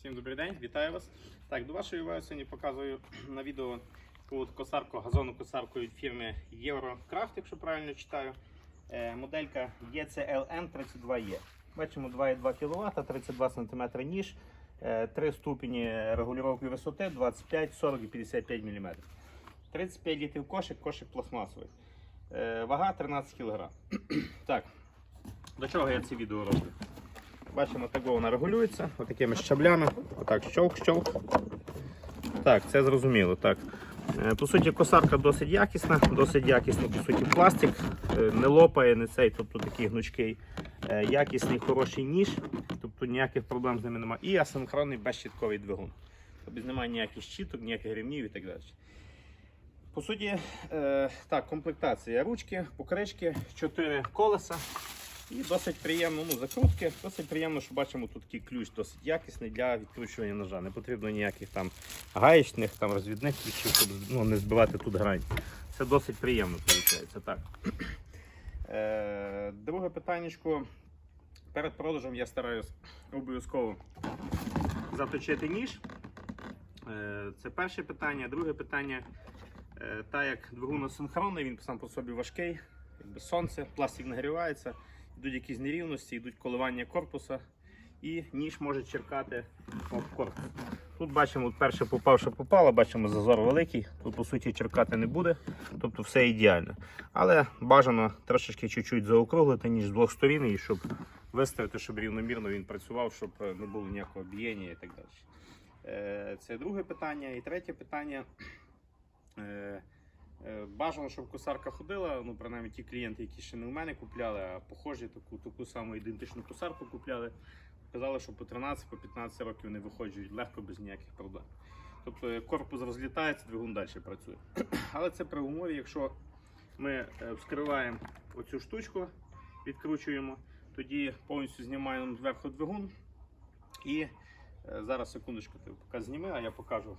Всім добрий день, вітаю вас. Так, до вашої уваги сьогодні показую на відео таку косарку, газонну косарку від фірми Eurocraft, якщо правильно читаю. Е, моделька ECLN 32E. Бачимо 2,2 кВт, 32 см ніж, 3 ступені регулювання висоти 25, 40 і 55 мм. 35 літрів кошик, кошик пластмасовий. Е, вага 13 кг. так, до чого я це відео роблю? Бачимо, так вона регулюється отакими щаблями. Отак, щовк-щовк. Так, це зрозуміло. так. Е, По суті, косарка досить якісна, досить якісний по суті, пластик, е, не лопає, не цей, тобто такий гнучкий, Е, якісний, хороший ніж, тобто ніяких проблем з ними немає. І асинхронний безщітковий двигун. Тобто немає ніяких щіток, ніяких ремнів і так далі. По суті, так, комплектація ручки, покришки, 4 колеса. І досить приємно, ну, закрутки. Досить приємно, що бачимо тут такий ключ досить якісний для відкручування ножа. Не потрібно ніяких там гаєчних, там розвідних ключів, щоб ну, не збивати тут грань. Це досить приємно, виходить. Так. Е, друге питаннячко. Перед продажем я стараюсь обов'язково заточити ніж. Е, Це перше питання. Друге питання. Е, Та як двигун асинхронний, він сам по собі важкий, якби сонце, пластик нагрівається, йдуть якісь нерівності, йдуть коливання корпуса, і ніж може черкати об корпус. Тут бачимо, перше попав, що попало, бачимо зазор великий, тут по суті черкати не буде, тобто все ідеально. Але бажано трошечки чуть-чуть заокруглити, ніж з двох сторін, і щоб виставити, щоб рівномірно він працював, щоб е, не було ніякого бієння і так далі. Е, Це друге питання. І третє питання. Е, Бажано, щоб косарка ходила. Ну, принаймні ті клієнти, які ще не у мене купляли, а похожі таку, таку саму ідентичну косарку купляли. Казали, що по 13-15 років не виходжують легко, без ніяких проблем. Тобто е, корпус розлітається, двигун далі працює. Але це при умові, якщо ми е, вскриваємо оцю штучку, відкручуємо, тоді повністю знімаємо зверху двигун. І зараз секундочку, ти поки зніми, а я покажу.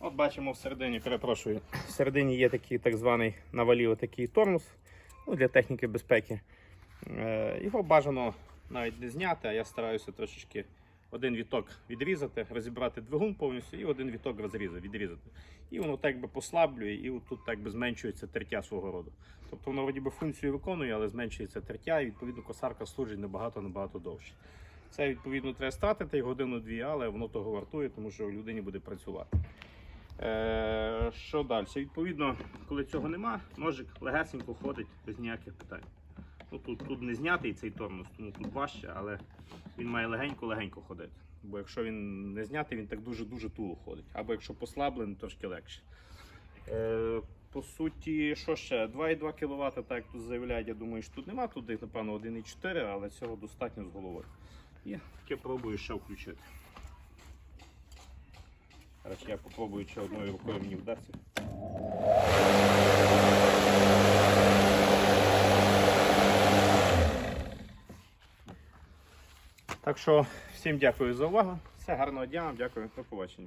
От бачимо всередині, перепрошую, всередині є такий так званий на валі тормоз ну, для техніки безпеки. Е, Його бажано навіть не зняти, а я стараюся трошечки один віток відрізати, розібрати двигун повністю і один віток розрізати, відрізати. І воно так би послаблює, і тут так би зменшується тертя свого роду. Тобто воно вроді би функцію виконує, але зменшується тертя, і відповідно косарка служить набагато-набагато довше. Це відповідно треба стратити годину-дві, але воно того вартує, тому що людині буде працювати. Е, що далі? Відповідно, коли цього нема, ножик легесенько ходить без ніяких питань. Ну, тут, тут не знятий цей тормоз, тому тут важче, але він має легенько-легенько ходити. Бо якщо він не знятий, він так дуже-дуже туго ходить. Або якщо послаблений, трошки легше. Е, по суті, що ще? 2,2 кВт, так як тут заявляють, я думаю, що тут нема, тут напевно, 1,4, але цього достатньо з головою. І таке пробую ще включити. Зараз я попробую, чи одною рукою мені вдасться. Так що всім дякую за увагу. Все гарного дня, дякую, до побачення.